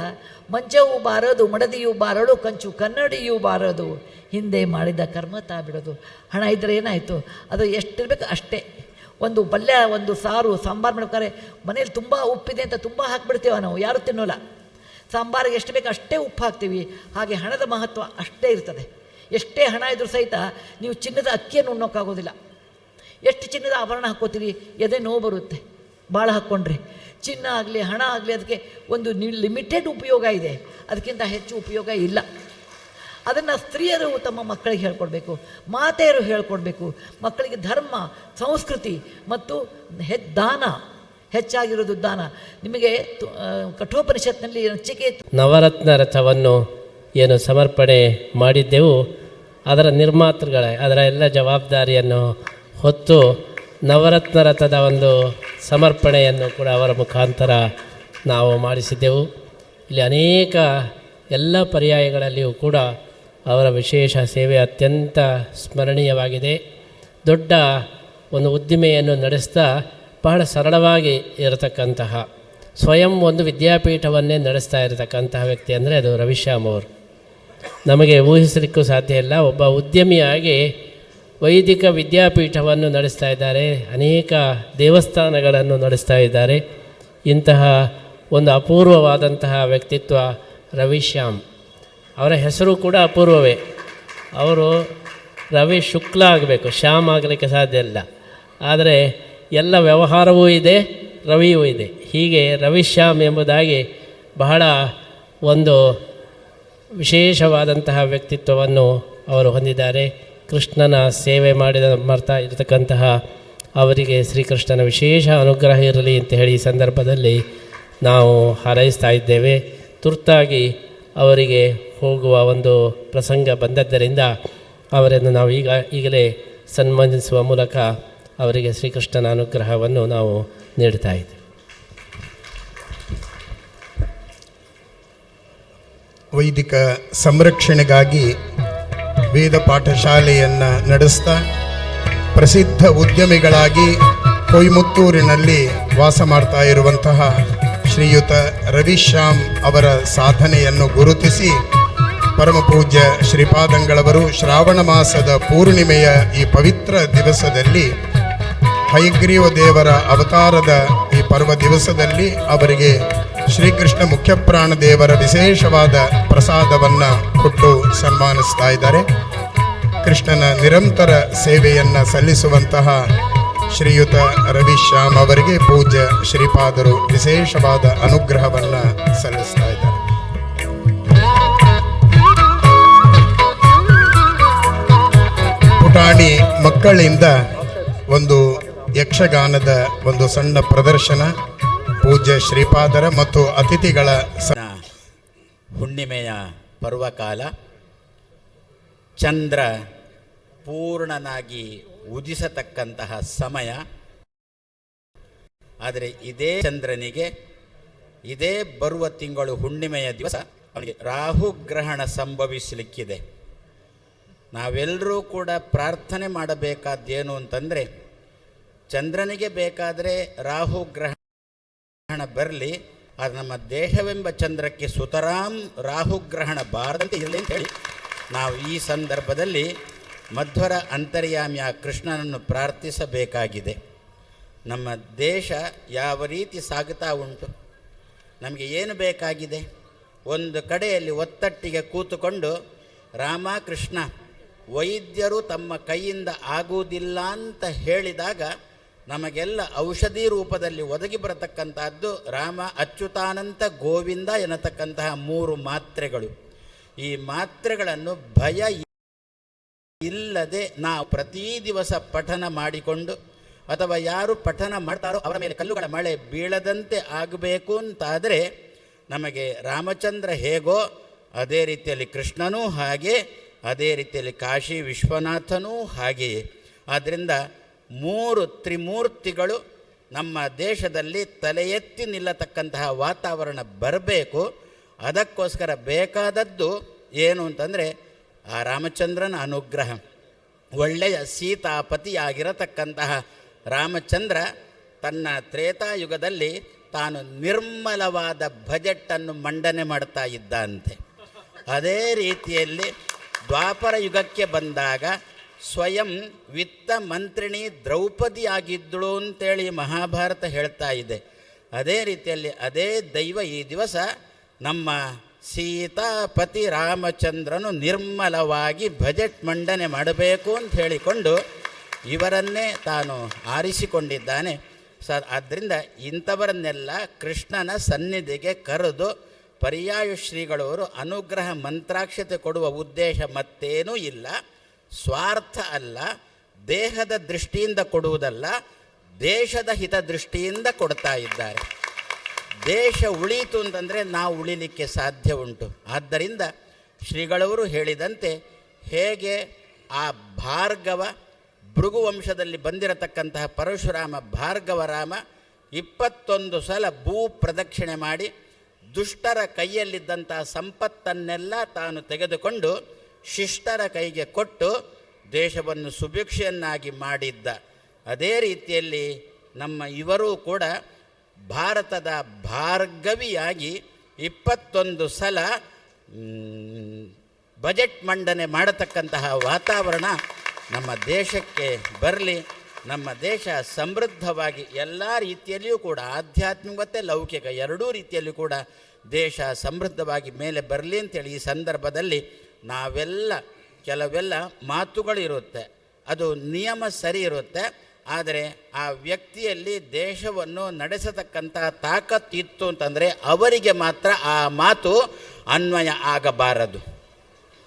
S2: ಮಂಚವೂ ಬಾರದು, ಮಡದಿಯೂ ಬಾರಳು, ಕಂಚು ಕನ್ನಡಿಯೂ ಬಾರದು. ಹಿಂದೆ ಮಾಡಿದ ಕರ್ಮ ತಾ ಬಿಡೋದು ಹಣ ಇದ್ದರೆ ಏನಾಯಿತು? ಅದು ಎಷ್ಟಿರಬೇಕು ಅಷ್ಟೇ. ಒಂದು ಪಲ್ಯ ಒಂದು ಸಾರು, ಸಾಂಬಾರು ಮಾಡ್ಬೇಕಾದ್ರೆ ಮನೇಲಿ ತುಂಬ ಉಪ್ಪಿದೆ ಅಂತ ತುಂಬ ಹಾಕ್ಬಿಡ್ತೇವೆ ನಾವು, ಯಾರು ತಿನ್ನೋಲ್ಲ. ಸಾಂಬಾರಿಗೆ ಎಷ್ಟು ಬೇಕು ಅಷ್ಟೇ ಉಪ್ಪು ಹಾಕ್ತೀವಿ, ಹಾಗೆ ಹಣದ ಮಹತ್ವ ಅಷ್ಟೇ ಇರ್ತದೆ. ಎಷ್ಟೇ ಹಣ ಇದ್ರೂ ಸಹಿತ ನೀವು ಚಿನ್ನದ ಅಕ್ಕಿಯನ್ನು ಉಣ್ಣೋಕ್ಕಾಗೋದಿಲ್ಲ. ಎಷ್ಟು ಚಿನ್ನದ ಆಭರಣ ಹಾಕ್ಕೋತೀರಿ, ಎದೆ ನೋವು ಬರುತ್ತೆ ಭಾಳ ಹಾಕ್ಕೊಂಡ್ರಿ. ಚಿನ್ನ ಆಗಲಿ, ಹಣ ಆಗಲಿ, ಅದಕ್ಕೆ ಒಂದು ಲಿಮಿಟೆಡ್ ಉಪಯೋಗ ಇದೆ, ಅದಕ್ಕಿಂತ ಹೆಚ್ಚು ಉಪಯೋಗ ಇಲ್ಲ. ಅದನ್ನು ಸ್ತ್ರೀಯರು ತಮ್ಮ ಮಕ್ಕಳಿಗೆ ಹೇಳ್ಕೊಡ್ಬೇಕು, ಮಾತೆಯರು ಹೇಳ್ಕೊಡ್ಬೇಕು. ಮಕ್ಕಳಿಗೆ ಧರ್ಮ, ಸಂಸ್ಕೃತಿ ಮತ್ತು ಹೆ ದಾನ, ಹೆಚ್ಚಾಗಿರೋದು ದಾನ. ನಿಮಗೆ ಕಠೋಪನಿಷತ್ನಲ್ಲಿ ನಚಿಕೇತ
S7: ನವರತ್ನ ರಥವನ್ನು ಏನು ಸಮರ್ಪಣೆ ಮಾಡಿದ್ದೆವು. ಅದರ ನಿರ್ಮಾತೃಗಳೇ, ಅದರ ಎಲ್ಲ ಜವಾಬ್ದಾರಿಯನ್ನು ಹೊತ್ತು ನವರತ್ನ ರಥದ ಒಂದು ಸಮರ್ಪಣೆಯನ್ನು ಕೂಡ ಅವರ ಮುಖಾಂತರ ನಾವು ಮಾಡಿಸಿದ್ದೆವು. ಇಲ್ಲಿ ಅನೇಕ ಎಲ್ಲ ಪರ್ಯಾಯಗಳಲ್ಲಿಯೂ ಕೂಡ ಅವರ ವಿಶೇಷ ಸೇವೆ ಅತ್ಯಂತ ಸ್ಮರಣೀಯವಾಗಿದೆ. ದೊಡ್ಡ ಒಂದು ಉದ್ದಿಮೆಯನ್ನು ನಡೆಸ್ತಾ ಬಹಳ ಸರಳವಾಗಿ ಇರತಕ್ಕಂತಹ, ಸ್ವಯಂ ಒಂದು ವಿದ್ಯಾಪೀಠವನ್ನೇ ನಡೆಸ್ತಾ ಇರತಕ್ಕಂತಹ ವ್ಯಕ್ತಿ ಅಂದರೆ ಅದು ರವಿಶ್ಯಾಮ್ ಅವರು. ನಮಗೆ ಊಹಿಸಲಿಕ್ಕೂ ಸಾಧ್ಯ ಇಲ್ಲ. ಒಬ್ಬ ಉದ್ಯಮಿಯಾಗಿ ವೈದಿಕ ವಿದ್ಯಾಪೀಠವನ್ನು ನಡೆಸ್ತಾ ಇದ್ದಾರೆ. ಅನೇಕ ದೇವಸ್ಥಾನಗಳನ್ನು ನಡೆಸ್ತಾ ಇದ್ದಾರೆ. ಇಂತಹ ಒಂದು ಅಪೂರ್ವವಾದಂತಹ ವ್ಯಕ್ತಿತ್ವ ರವಿಶ್ಯಾಮ್. ಅವರ ಹೆಸರು ಕೂಡ ಅಪೂರ್ವವೇ. ಅವರು ರವಿ ಶುಕ್ಲ ಆಗಬೇಕು, ಶ್ಯಾಮ್ ಆಗಲಿಕ್ಕೆ ಸಾಧ್ಯ ಇಲ್ಲ. ಆದರೆ ಎಲ್ಲ ವ್ಯವಹಾರವೂ ಇದೆ, ರವಿಯೂ ಇದೆ. ಹೀಗೆ ರವಿಶ್ಯಾಮ್ ಎಂಬುದಾಗಿ ಬಹಳ ಒಂದು ವಿಶೇಷವಾದಂತಹ ವ್ಯಕ್ತಿತ್ವವನ್ನು ಅವರು ಹೊಂದಿದ್ದಾರೆ. ಕೃಷ್ಣನ ಸೇವೆ ಮಾಡಿದ ಮಾಡ್ತಾ ಇರತಕ್ಕಂತಹ ಅವರಿಗೆ ಶ್ರೀಕೃಷ್ಣನ ವಿಶೇಷ ಅನುಗ್ರಹ ಇರಲಿ ಅಂತ ಹೇಳಿ ಈ ಸಂದರ್ಭದಲ್ಲಿ ನಾವು ಹಾರೈಸ್ತಾ ಇದ್ದೇವೆ. ತುರ್ತಾಗಿ ಅವರಿಗೆ ಹೋಗುವ ಒಂದು ಪ್ರಸಂಗ ಬಂದದ್ದರಿಂದ ಅವರನ್ನು ನಾವು ಈಗ ಈಗಲೇ ಸನ್ಮಾನಿಸುವ ಮೂಲಕ ಅವರಿಗೆ ಶ್ರೀಕೃಷ್ಣನ ಅನುಗ್ರಹವನ್ನು ನಾವು ನೀಡ್ತಾ ಇದ್ದೀವಿ.
S5: ವೈದಿಕ ಸಂರಕ್ಷಣೆಗಾಗಿ ವೇದ ಪಾಠಶಾಲೆಯನ್ನು ನಡೆಸ್ತಾ ಪ್ರಸಿದ್ಧ ಉದ್ಯಮಿಗಳಾಗಿ ಕೊಯ್ಮುತ್ತೂರಿನಲ್ಲಿ ವಾಸ ಮಾಡ್ತಾ ಇರುವಂತಹ ಶ್ರೀಯುತ ರವಿಶ್ಯಾಮ್ ಅವರ ಸಾಧನೆಯನ್ನು ಗುರುತಿಸಿ ಪರಮಪೂಜ್ಯ ಶ್ರೀಪಾದಂಗಳವರು ಶ್ರಾವಣ ಮಾಸದ ಪೂರ್ಣಿಮೆಯ ಈ ಪವಿತ್ರ ದಿವಸದಲ್ಲಿ ಹೈಗ್ರೀವ ದೇವರ ಅವತಾರದ ಈ ಪರ್ವ ದಿವಸದಲ್ಲಿ ಅವರಿಗೆ ಶ್ರೀಕೃಷ್ಣ ಮುಖ್ಯಪ್ರಾಣ ದೇವರ ವಿಶೇಷವಾದ ಪ್ರಸಾದವನ್ನು ಕೊಟ್ಟು ಸನ್ಮಾನಿಸ್ತಾ ಇದ್ದಾರೆ. ಕೃಷ್ಣನ ನಿರಂತರ ಸೇವೆಯನ್ನ ಸಲ್ಲಿಸುವಂತಹ ಶ್ರೀಯುತ ರವಿಶ್ಯಾಮ್ ಅವರಿಗೆ ಪೂಜ್ಯ ಶ್ರೀಪಾದರು ವಿಶೇಷವಾದ ಅನುಗ್ರಹವನ್ನು ಸಲ್ಲಿಸ್ತಾ ಪುಟಾಣಿ ಮಕ್ಕಳಿಂದ ಒಂದು ಯಕ್ಷಗಾನದ ಒಂದು ಸಣ್ಣ ಪ್ರದರ್ಶನ, ಪೂಜ್ಯ ಶ್ರೀಪಾದರ ಮತ್ತು ಅತಿಥಿಗಳ
S8: ಹುಣ್ಣಿಮೆಯ ಪರ್ವಕಾಲ. ಚಂದ್ರ ಪೂರ್ಣನಾಗಿ ಉದಿಸತಕ್ಕಂತಹ ಸಮಯ. ಆದರೆ ಇದೇ ಚಂದ್ರನಿಗೆ ಇದೇ ಬರುವ ತಿಂಗಳು ಹುಣ್ಣಿಮೆಯ ದಿವಸ ಅವನಿಗೆ ರಾಹುಗ್ರಹಣ ಸಂಭವಿಸಲಿಕ್ಕಿದೆ. ನಾವೆಲ್ಲರೂ ಕೂಡ ಪ್ರಾರ್ಥನೆ ಮಾಡಬೇಕಾದ್ದೇನು ಅಂತಂದರೆ, ಚಂದ್ರನಿಗೆ ಬೇಕಾದರೆ ರಾಹು ಗ್ರಹಣ ಬರಲಿ ಅದು ನಮ್ಮ ದೇಹವೆಂಬ ಚಂದ್ರಕ್ಕೆ ಸುತರಾಂ ರಾಹುಗ್ರಹಣ ಬಾರದಂತೆ ಇರಲಿ ಅಂತ ಹೇಳಿ, ನಾವು ಈ ಸಂದರ್ಭದಲ್ಲಿ ಮಧ್ವರ ಅಂತರ್ಯಾಮಿಯ ಕೃಷ್ಣನನ್ನು ಪ್ರಾರ್ಥಿಸಬೇಕಾಗಿದೆ. ನಮ್ಮ ದೇಶ ಯಾವ ರೀತಿ ಸಾಗುತ್ತಾ ಉಂಟು, ನಮಗೆ ಏನು ಬೇಕಾಗಿದೆ? ಒಂದು ಕಡೆಯಲ್ಲಿ ಒತ್ತಟ್ಟಿಗೆ ಕೂತುಕೊಂಡು ರಾಮ ಕೃಷ್ಣ ವೈದ್ಯರು ತಮ್ಮ ಕೈಯಿಂದ ಆಗುವುದಿಲ್ಲ ಅಂತ ಹೇಳಿದಾಗ ನಮಗೆಲ್ಲ ಔಷಧಿ ರೂಪದಲ್ಲಿ ಒದಗಿ ಬರತಕ್ಕಂತಹದ್ದು ರಾಮ ಅಚ್ಯುತಾನಂತ ಗೋವಿಂದ ಎನ್ನತಕ್ಕಂತಹ ಮೂರು ಮಾತ್ರೆಗಳು. ಈ ಮಾತ್ರೆಗಳನ್ನು ಭಯ ಇಲ್ಲದೆ ನಾವು ಪ್ರತಿ ದಿವಸ ಪಠನ ಮಾಡಿಕೊಂಡು ಅಥವಾ ಯಾರು ಪಠನ ಮಾಡ್ತಾರೋ ಅವರ ಮೇಲೆ ಕಲ್ಲುಗಳ ಮಳೆ ಬೀಳದಂತೆ ಆಗಬೇಕು ಅಂತಾದರೆ ನಮಗೆ ರಾಮಚಂದ್ರ ಹೇಗೋ ಅದೇ ರೀತಿಯಲ್ಲಿ ಕೃಷ್ಣನೂ ಹಾಗೆ ಅದೇ ರೀತಿಯಲ್ಲಿ ಕಾಶಿ ವಿಶ್ವನಾಥನೂ ಹಾಗೆಯೇ. ಆದ್ದರಿಂದ ಮೂರು ತ್ರಿಮೂರ್ತಿಗಳು ನಮ್ಮ ದೇಶದಲ್ಲಿ ತಲೆ ಎತ್ತಿ ನಿಲ್ಲತಕ್ಕಂತಹ ವಾತಾವರಣ ಬರಬೇಕು. ಅದಕ್ಕೋಸ್ಕರ ಬೇಕಾದದ್ದು ಏನು ಅಂತಂದರೆ ಆ ರಾಮಚಂದ್ರನ ಅನುಗ್ರಹ. ಒಳ್ಳೆಯ ಸೀತಾಪತಿಯಾಗಿರತಕ್ಕಂತಹ ರಾಮಚಂದ್ರ ತನ್ನ ತ್ರೇತಾಯುಗದಲ್ಲಿ ತಾನು ನಿರ್ಮಲವಾದ ಬಜೆಟ್ಟನ್ನು ಮಂಡನೆ ಮಾಡ್ತಾ ಇದ್ದಂತೆ. ಅದೇ ರೀತಿಯಲ್ಲಿ ದ್ವಾಪರ ಯುಗಕ್ಕೆ ಬಂದಾಗ ಸ್ವಯಂ ವಿತ್ತ ಮಂತ್ರಿಣಿ ದ್ರೌಪದಿ ಆಗಿದ್ದಳು ಅಂತೇಳಿ ಮಹಾಭಾರತ ಹೇಳ್ತಾ ಇದೆ. ಅದೇ ರೀತಿಯಲ್ಲಿ ಅದೇ ದೈವ ಈ ದಿವಸ ನಮ್ಮ ಸೀತಾಪತಿ ರಾಮಚಂದ್ರನು ನಿರ್ಮಲವಾಗಿ ಬಜೆಟ್ ಮಂಡನೆ ಮಾಡಬೇಕು ಅಂತ ಹೇಳಿಕೊಂಡು ಇವರನ್ನೇ ತಾನು ಆರಿಸಿಕೊಂಡಿದ್ದಾನೆ. ಸ, ಆದ್ದರಿಂದ ಇಂಥವರನ್ನೆಲ್ಲ ಕೃಷ್ಣನ ಸನ್ನಿಧಿಗೆ ಕರೆದು ಪರ್ಯಾಯ ಶ್ರೀಗಳವರು ಅನುಗ್ರಹ ಮಂತ್ರಾಕ್ಷತೆ ಕೊಡುವ ಉದ್ದೇಶ ಮತ್ತೇನೂ ಇಲ್ಲ. ಸ್ವಾರ್ಥ ಅಲ್ಲ. ದೇಹದ ದೃಷ್ಟಿಯಿಂದ ಕೊಡುವುದಲ್ಲ. ದೇಶದ ಹಿತದೃಷ್ಟಿಯಿಂದ ಕೊಡ್ತಾ ಇದ್ದಾರೆ. ದೇಶ ಉಳೀತು ಅಂತಂದರೆ ನಾವು ಉಳಿಲಿಕ್ಕೆ ಸಾಧ್ಯ ಉಂಟು. ಆದ್ದರಿಂದ ಶ್ರೀಗಳವರು ಹೇಳಿದಂತೆ ಹೇಗೆ ಆ ಭಾರ್ಗವ ಭೃಗುವಂಶದಲ್ಲಿ ಬಂದಿರತಕ್ಕಂತಹ ಪರಶುರಾಮ ಭಾರ್ಗವರಾಮ ಇಪ್ಪತ್ತೊಂದು ಸಲ ಭೂ ಪ್ರದಕ್ಷಿಣೆ ಮಾಡಿ ದುಷ್ಟರ ಕೈಯಲ್ಲಿದ್ದಂಥ ಸಂಪತ್ತನ್ನೆಲ್ಲ ತಾನು ತೆಗೆದುಕೊಂಡು ಶಿಷ್ಟರ ಕೈಗೆ ಕೊಟ್ಟು ದೇಶವನ್ನು ಸುಭಿಕ್ಷೆಯನ್ನಾಗಿ ಮಾಡಿದ್ದ. ಅದೇ ರೀತಿಯಲ್ಲಿ ನಮ್ಮ ಇವರೂ ಕೂಡ ಭಾರತದ ಭಾರ್ಗವಿಯಾಗಿ ಇಪ್ಪತ್ತೊಂದು ಸಲ ಬಜೆಟ್ ಮಂಡನೆ ಮಾಡತಕ್ಕಂತಹ ವಾತಾವರಣ ನಮ್ಮ ದೇಶಕ್ಕೆ ಬರಲಿ. ನಮ್ಮ ದೇಶ ಸಮೃದ್ಧವಾಗಿ ಎಲ್ಲ ರೀತಿಯಲ್ಲಿಯೂ ಕೂಡ ಆಧ್ಯಾತ್ಮಿಕತೆ ಲೌಕಿಕ ಎರಡೂ ರೀತಿಯಲ್ಲೂ ಕೂಡ ದೇಶ ಸಮೃದ್ಧವಾಗಿ ಮೇಲೆ ಬರಲಿ ಅಂತೇಳಿ ಈ ಸಂದರ್ಭದಲ್ಲಿ ನಾವೆಲ್ಲ, ಕೆಲವೆಲ್ಲ ಮಾತುಗಳಿರುತ್ತೆ ಅದು ನಿಯಮ ಸರಿ ಇರುತ್ತೆ. ಆದರೆ ಆ ವ್ಯಕ್ತಿಯಲ್ಲಿ ದೇಶವನ್ನು ನಡೆಸತಕ್ಕಂಥ ತಾಕತ್ತಿತ್ತು ಅಂತಂದರೆ ಅವರಿಗೆ ಮಾತ್ರ ಆ ಮಾತು ಅನ್ವಯ ಆಗಬಾರದು.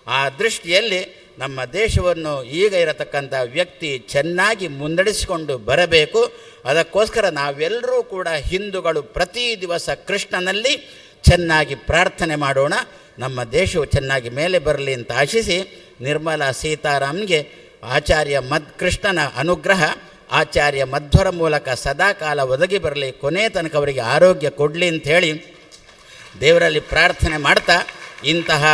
S8: ಆ ದೃಷ್ಟಿಯಲ್ಲಿ ನಮ್ಮ ದೇಶವನ್ನು ಈಗ ಇರತಕ್ಕಂಥ ವ್ಯಕ್ತಿ ಚೆನ್ನಾಗಿ ಮುನ್ನಡೆಸಿಕೊಂಡು ಬರಬೇಕು. ಅದಕ್ಕೋಸ್ಕರ ನಾವೆಲ್ಲರೂ ಕೂಡ ಹಿಂದೂಗಳು ಪ್ರತಿ ದಿವಸ ಕೃಷ್ಣನಲ್ಲಿ ಚೆನ್ನಾಗಿ ಪ್ರಾರ್ಥನೆ ಮಾಡೋಣ. ನಮ್ಮ ದೇಶವು ಚೆನ್ನಾಗಿ ಮೇಲೆ ಬರಲಿ ಅಂತ ಆಶಿಸಿ ನಿರ್ಮಲಾ ಸೀತಾರಾಮ್ಗೆ ಆಚಾರ್ಯ ಮದ್ ಕೃಷ್ಣನ ಅನುಗ್ರಹ, ಆಚಾರ್ಯ ಮಧ್ವರ ಮೂಲಕ ಸದಾಕಾಲ ಒದಗಿ ಬರಲಿ, ಕೊನೆ ತನಕ ಅವರಿಗೆ ಆರೋಗ್ಯ ಕೊಡಲಿ ಹೇಳಿ ದೇವರಲ್ಲಿ ಪ್ರಾರ್ಥನೆ ಮಾಡ್ತಾ ಇಂತಹ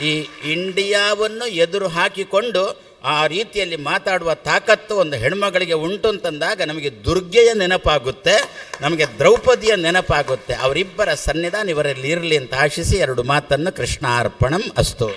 S8: ಈ ಇಂಡಿಯಾವನ್ನು ಎದುರು ಹಾಕಿಕೊಂಡು ಆ ರೀತಿಯಲ್ಲಿ ಮಾತಾಡುವ ತಾಕತ್ತು ಒಂದು ಹೆಣ್ಮಗಳಿಗೆ ಉಂಟು ಅಂತಂದಾಗ ನಮಗೆ ದುರ್ಗೆಯ ನೆನಪಾಗುತ್ತೆ, ನಮಗೆ ದ್ರೌಪದಿಯ ನೆನಪಾಗುತ್ತೆ. ಅವರಿಬ್ಬರ ಸನ್ನಿಧಾನ ಇವರಲ್ಲಿ ಇರಲಿ ಅಂತ ಆಶಿಸಿ ಎರಡು ಮಾತನ್ನು ಕೃಷ್ಣಾರ್ಪಣಂ ಅಸ್ತು.